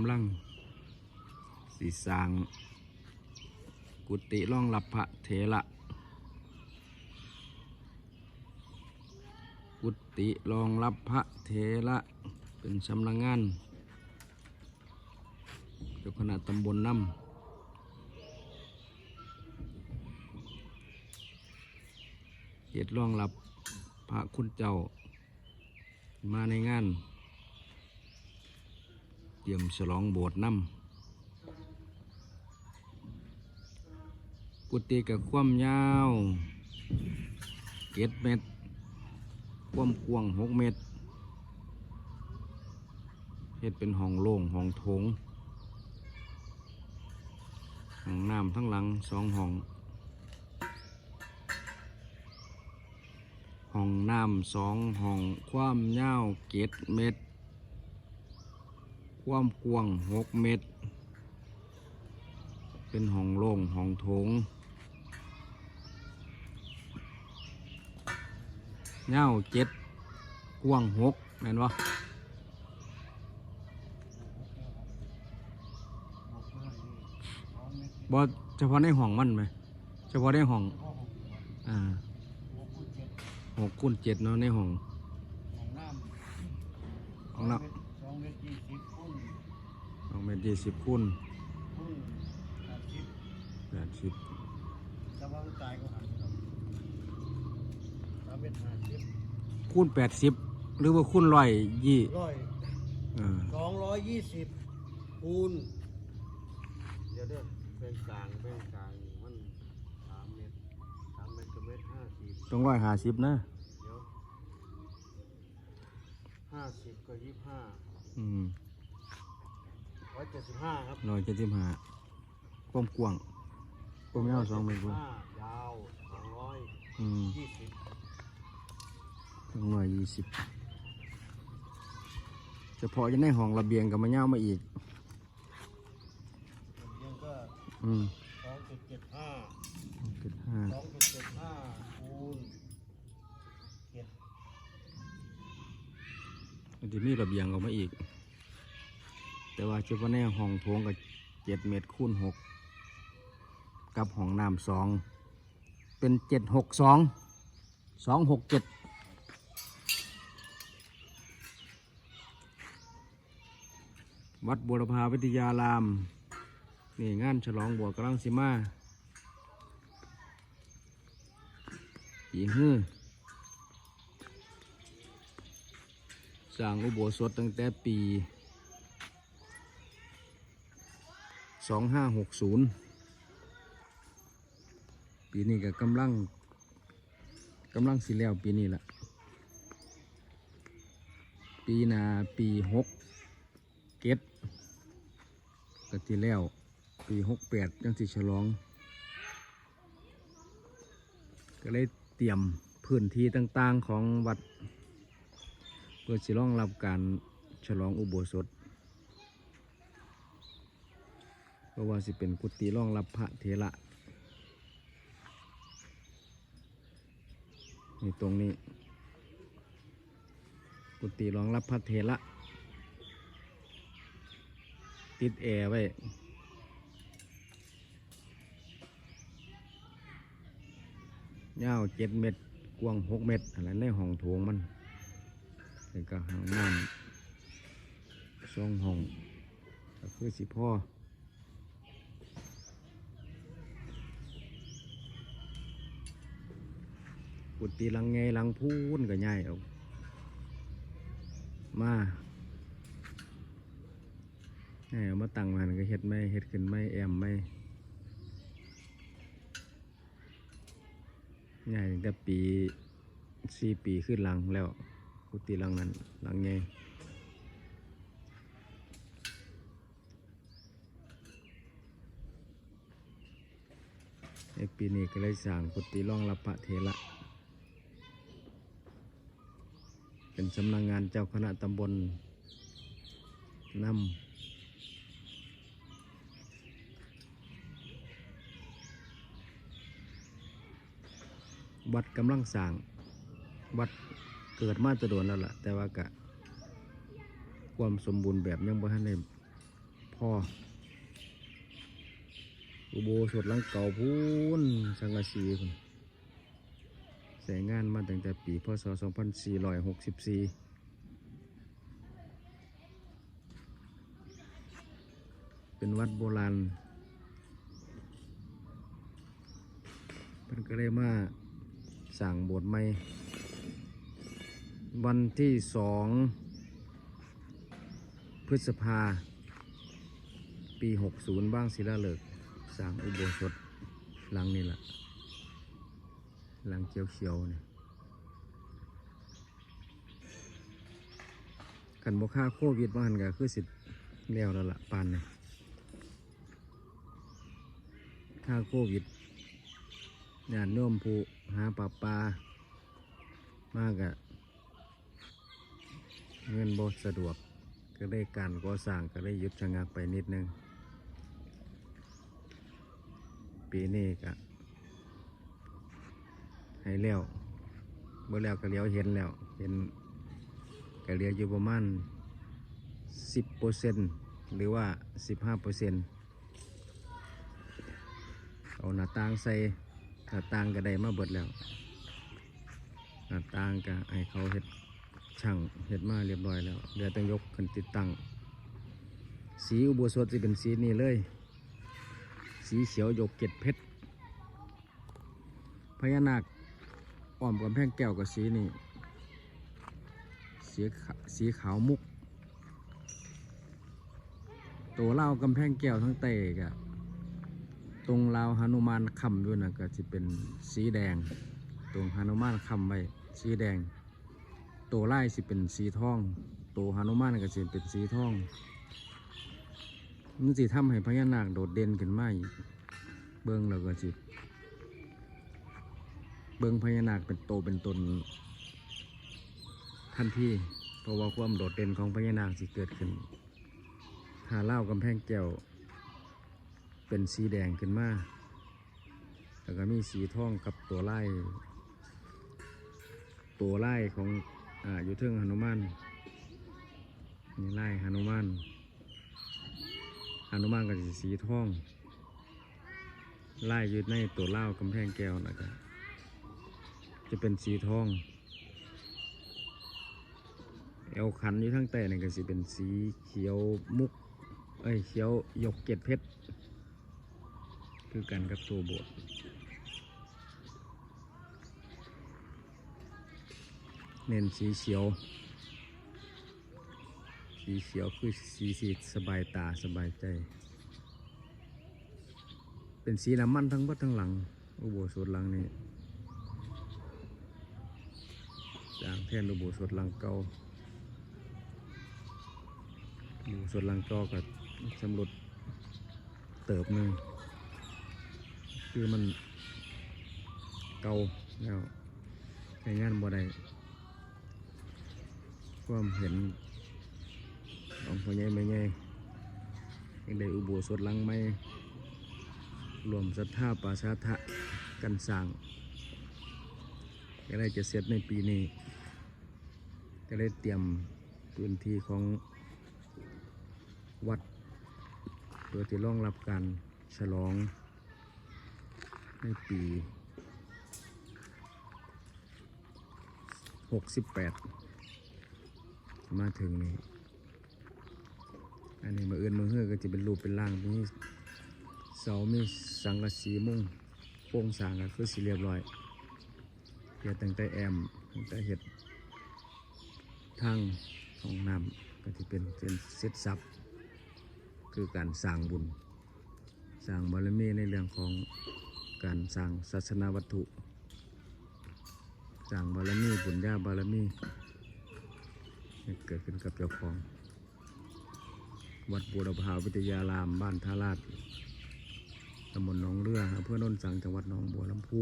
ำลังสีสาง กุฏิร่องรับพระเถระกุฏิรองรับพระเถระเป็นสำนักงานเจ้าคณะตำบลน้ำเหตุรองรับพระคุณเจ้ามาในงาน เตรียมฉลองโบสถ์น้ำกุฏิกับความยาวเจ็ดเมตร ความกว้างหกเมตรเฮ็ดเป็นห้องโล่งห้องโถงห้องน้ำทั้งหลังสองห้อง ห้องน้ำสองห้อง ความยาวเจ็ดเมตร ความกว้างหกเมตร เป็นห้องโล่งห้องโถงยาเจ็ดกว้างหกแม่นวะบอเฉพาะในห้องมันไหมเฉพาะในห้องอ่าหกคูณเจ็ดเนาะในห้องของน้ำ ห้องน้ สองเมตรยี่สิบคูณำสองเม ตรยี่สิบคูณคูณแปดสิบแปดสิบแต่ว่ามันตายก็หันครับสามเมตรห้าสิบคูณแปดสิบหรือว่าคูณร้อยยี่ร้อยเออสองร้อยยี่สิบคูณเดี๋ยวเด้อเป็นกลางเป็นกลางมันสามเมตรสามเมตรกับเมตรห้าสิบต้องร้อยห้าสิบนะเดี๋ยวห้าสิบก็ยี่สิบห้าอืม ร้อยเจ็ดสิบห้าครับร้อยเจ็ดสิบห้าความกว้างความยาวสองเมตรกว่าห้ายาวสองร้อยอืมยี่สิบถึงร้อยยี่สิบเฉพาะจะในห้องระเบียงกับมันยาวมาอีกยังก็อืมสองจุดเจ็ดห้าเจ็ดห้าสองจุดเจ็ดห้าคูณเจ็ดมันจะมีระเบียงออกมาอีก แต่ว่าเฉพาะในห้องโถงกับเจ็ดเมตรคูณหกกับห้องน้ำสองเป็นเจ็ดหกสองสองหกเจ็ดวัดบุรพาวิทยาราม นี่งานฉลองบวชกำลังสิมาอีฮือสร้างอุโบสถตั้งแต่ปี 2560ปีนี้ก็กำลังกำลังสิแล้วปีนี้ละปีนาปีหกเก็ดก็ที่แล้ว ปีหกแปดยังสิฉลอง ก็เลยเตรียมพื้นที่ต่าง ๆ ของวัด เพื่อสิรองรับการฉลองอุโบสถ เพราะว่าสิเป็นกุฏิร่องรับพระเถระนี่ตรงนี้ กุฏิรองรับพระเถระติดแอร์ไว้ยาวเจ็ดเมตร กว้างหกเมตร อะไรในห้องโถงมันแล้วก็ห้องน้ำสองห้องก็คือสิพ่อ กุฏิหลังไงหลังพูนก็ง่ายเอามาง่ายเอามาตั้งมันก็เฮ็ดไม่เฮ็ดขึ้นไม่แอมไม่ง่ายตั้งแต่ปีสี่ปีขึ้นหลังแล้ว กุฏิหลังนั้นหลังไงในปีนี้ก็เลยสร้างกุฏิรองรับพระเถระ เป็นสำนักงงานเจ้าคณะตำบลนำวัดกำลังสร้าง วัดเกิดมาแตะโดนแล้วล่ะ แต่ว่ากะ ความสมบูรณ์แบบยังบ่ทันได้พ่อ อุโบสถหลังเก่าพูนสังกะสีพุ่น ใส่งานมาตั้งแต่ปีพศ 2464เป็นวัดโบราณเพิ่นก็เลยมาสั่งโบสถ์ใหม่ วันที่สองพฤษภา ปี 60 บ้างศิลาฤกษ์สร้างอุโบสถหลังนี่แหละ หลังเขียวๆเนี่ยขันบค่าโควิดมาหันก็คือสิแล้วแล้วละปานเนี่ยค่าโควิดญาติโยมผู้หาปลาปลามากอะเงินบ่สะดวกก็ได้การก่อสร้างก็ได้ยุดชะงักไปนิดนึง ปีนี้ก็ ให้แล้วเมื่อแล้วก็เลี้ยวเห็นแล้ว เห็นก็เหลืออยู่ประมาณสิบเปอร์เซ็นหรือว่าสิบห้าเปอร์เซ็นเอาหน้าต่างใส่หน้าต่างก็ได้มาเบิดแล้วหน้าต่างก็ให้เขาเฮ็ดช่างเฮ็ดมาเรียบร้อยแล้วเหลือแต่ยกขึ้นติดตั้ง สีอุโบสถจะเป็นสีนี้เลย สีเขียวหยกเกล็ดเพชรพญานาค อ้อมกำแพงแก้วกับสีนี่สีขะสีขาวมุก ตัวเล่าวกำแพงแก้วทั้งเตะกะตรงราวหนุมานคำด้วยนะก็จะเป็นสีแดง ตรงหนุมานคำไว้สีแดง ตัวไล่สิเป็นสีทอง ตัวหนุมานก็จะเป็นสีทองมันสิทำให้พญานาคโดดเด่นขึ้นมาอีกเบิ้งแล้วก็สิ เบิ้งพญานาคเป็นโตเป็นตนทันทีเพราะว่าความโดดเด่นของพญานาคสิเกิดขึ้นถ้าเล่ากำแพงแก้วเป็นสีแดงขึ้นมาแล้วก็มีสีทองกับตัวไล่ตัวไล่ของอ่าอยู่เทิงหนุมานนี่ไล่หนุมานหนุมานก็จะสีทองไล่ยืดในตัวเล่ากำแพงแก้วนะครับ จะเป็นสีทองเอวขันอยู่ทั้งแต่นี่ก็จะเป็นสีเขียวมุก เอ้ยเขียวหยกเกล็ดเพชร คือกันกับตัวโบสถ์เน้นสีเขียว สีเขียวคือสีสีสบายตาสบายใจ เป็นสีน้ำมันทั้งหมดทั้งหลัง อุโบสถหลังนี้ จางแทนอุโบสถหลังเก่าอุโบสถหลังเก่ากับสำรุดเติบหนึ่งคือมันเก่าแล้วใช้งานบ่ได้ความเห็นของพ่อใหญ่แม่ใหญ่ยังได้อุโบสถหลังไม่รวมศรัทธาปราชาทะกันสร้างก็ได้จะเสร็จในปีนี้ ก็ได้เตรียมพื้นที่ของวัดเพื่อที่รองรับการฉลองในปี 68 มาถึงนี่อันนี้มาเอื้อนมือเฮือก็จะเป็นรูปเป็นร่างมีเสามีสังกะสีมุ้งโป่งสางก็คือสีเรียบร้อยเฮ็ดตั้งแต่แอมตั้งแต่เห็ด ทางของน้ำก็จะเป็นเป็นเซตซับคือการสร้างบุญ สร้างบารมีในเรื่องของการสร้างศาสนาวัตถุ สร้างบารมีบุญญาบารมีเกิดขึ้นกับเจ้าของ วัดบูรพาวิทยารามบ้านท่าลาดตำบลหนองเรืออำเภอโนนสังจังหวัดหนองบัวลำพู